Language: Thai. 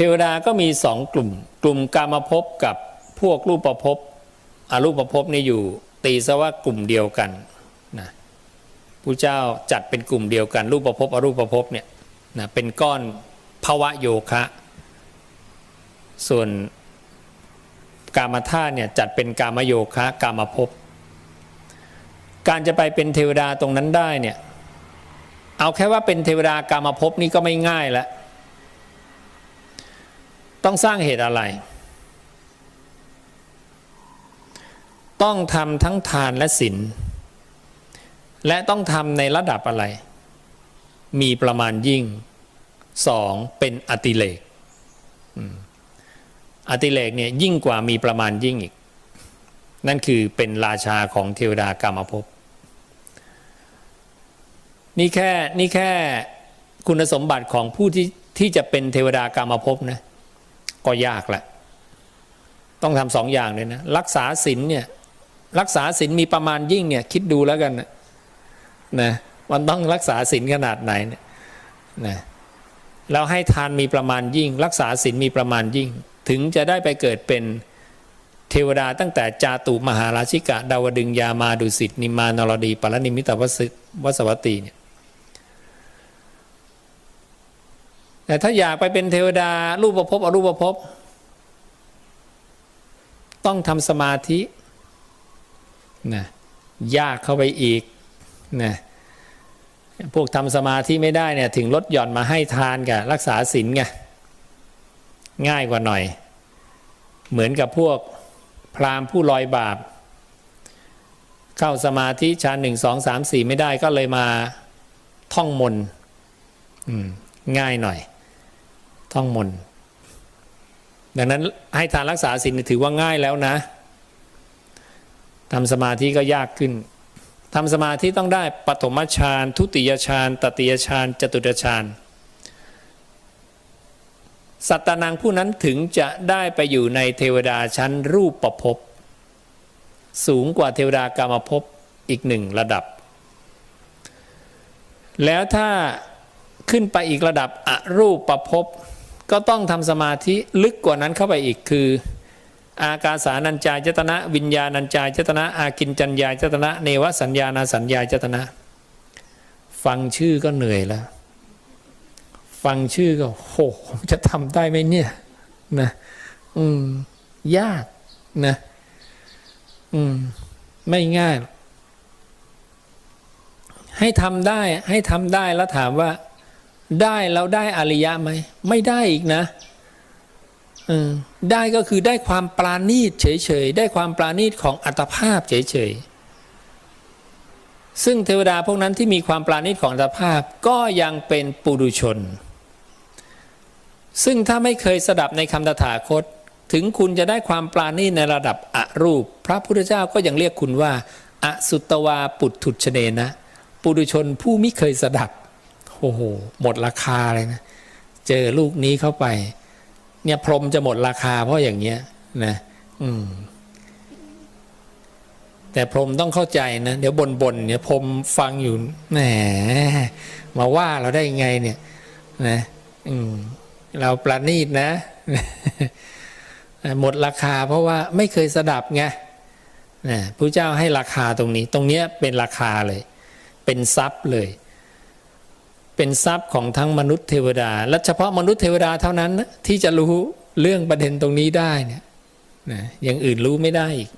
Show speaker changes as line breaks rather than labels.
เทวดาก็มีสองกลุ่ม กลุ่มกามภพกับพวกรูปประภพอรูปประภพนี่อยู่ ตีซะว่ากลุ่มเดียวกันนะผู้เจ้าจัดเป็นกลุ่มเดียวกัน รูปประภพอรูปประภพเนี่ยนะเป็นก้อนภวะโยคะ ส่วนกามธาตุเนี่ยจัดเป็นกามโยคะกามภพการจะไปเป็นเทวดาตรงนั้นได้เนี่ยเอาแค่ว่าเป็นเทวดากามภพนี่ก็ไม่ง่ายแล้ว ต้องสร้างเหตุอะไร ต้องทำทั้งทานและศีลและต้องทำในระดับอะไร มีประมาณยิ่งสองเป็นอติเลกอติเลกเนี่ยยิ่งกว่ามีประมาณยิ่งอีก นั่นคือเป็นราชาของเทวดากามภพนี่แค่นี่แค่คุณสมบัติของผู้ที่ที่จะเป็นเทวดากามภพนะ ก็ยากแหละ ต้องทำสองอย่างเลยนะ รักษาศีลเนี่ย รักษาศีลมีประมาณยิ่งเนี่ย คิดดูแล้วกันนะนะมันต้องรักษาศีลขนาดไหนเนี่ยนะแล้วให้ทานมีประมาณยิ่ง รักษาศีลมีประมาณยิ่ง ถึงจะได้ไปเกิดเป็นเทวดาตั้งแต่จาตุมหาราชิกะ ดาวดึงยามาดุสิตนิมานรดีปรนิมิตวสวสวัตตีเนี่ย แต่ถ้าอยากไปเป็นเทวดารูปประพบอรูปประพบ ต้องทำสมาธินะยากเข้าไปอีกนะพวกทำสมาธิไม่ได้เนี่ยถึงลดหย่อนมาให้ทานกับรักษาศีลไงง่ายกว่าหน่อย เหมือนกับพวกพราหมณ์ผู้ลอยบาป เข้าสมาธิฌานหนึ่งสองสามสี่ไม่ได้ก็เลยมาท่องมนมง่ายหน่อย ท่องมนต์ดังนั้นให้ทานรักษาศีลถือว่าง่ายแล้วนะทำสมาธิก็ยากขึ้นทำสมาธิต้องได้ปฐมฌานทุติยฌานตติยฌานจตุตฌานสัตตานังผู้นั้นถึงจะได้ไปอยู่ในเทวดาชั้นรูปประพบสูงกว่าเทวดากามภพอีกหนึ่งระดับ แล้วถ้าขึ้นไปอีกระดับอรูปประพบ ก็ต้องทำสมาธิลึกกว่านั้นเข้าไปอีกคือ อากาสานัญจายจตนะ วิญญาณัญจายจตนะ อากินจัญญายจตนะ เนวสัญญานาสัญญายจตนะ ฟังชื่อก็เหนื่อยแล้ว ฟังชื่อก็โหจะทำได้ไหมเนี่ยนะอืมยากนะ อืม ไม่ง่าย ให้ทำได้ ให้ทำได้แล้วถามว่า ได้แล้วได้อริยะไหมไม่ได้อีกนะได้ก็คือได้ความปราณีตเฉยๆได้ความปราณีตของอัตภาพเฉยๆซึ่งเทวดาพวกนั้นที่มีความปราณีตของอัตภาพก็ยังเป็นปุรุชน ซึ่งถ้าไม่เคยสดับในคำตถาคต ถึงคุณจะได้ความปราณีตในระดับอรูป พระพุทธเจ้าก็ยังเรียกคุณว่า อสุตวาปุถุชเนนะ ปุรุชนผู้ไม่เคยสดับ โอ้โหหมดราคาเลยนะเจอลูกนี้เข้าไป เนี่ยพรมจะหมดราคาเพราะอย่างเงี้ยนะอืม แต่พรมต้องเข้าใจนะเดี๋ยวบนบนๆเนี่ยพรมฟังอยู่แหมมาว่าเราได้ยังไงเนี่ย นะ อืม เราประณีตนะหมดราคาเพราะว่าไม่เคยสดับไงนะพระเจ้าให้ราคาตรงนี้ ตรงเนี้ยเป็นราคาเลย เป็นทรัพย์เลย เป็นทรัพย์ของทั้งมนุษย์เทวดา และเฉพาะมนุษย์เทวดาเท่านั้นนะที่จะรู้เรื่องประเด็นตรงนี้ได้เนี่ยนะอย่างอื่นรู้ไม่ได้อีก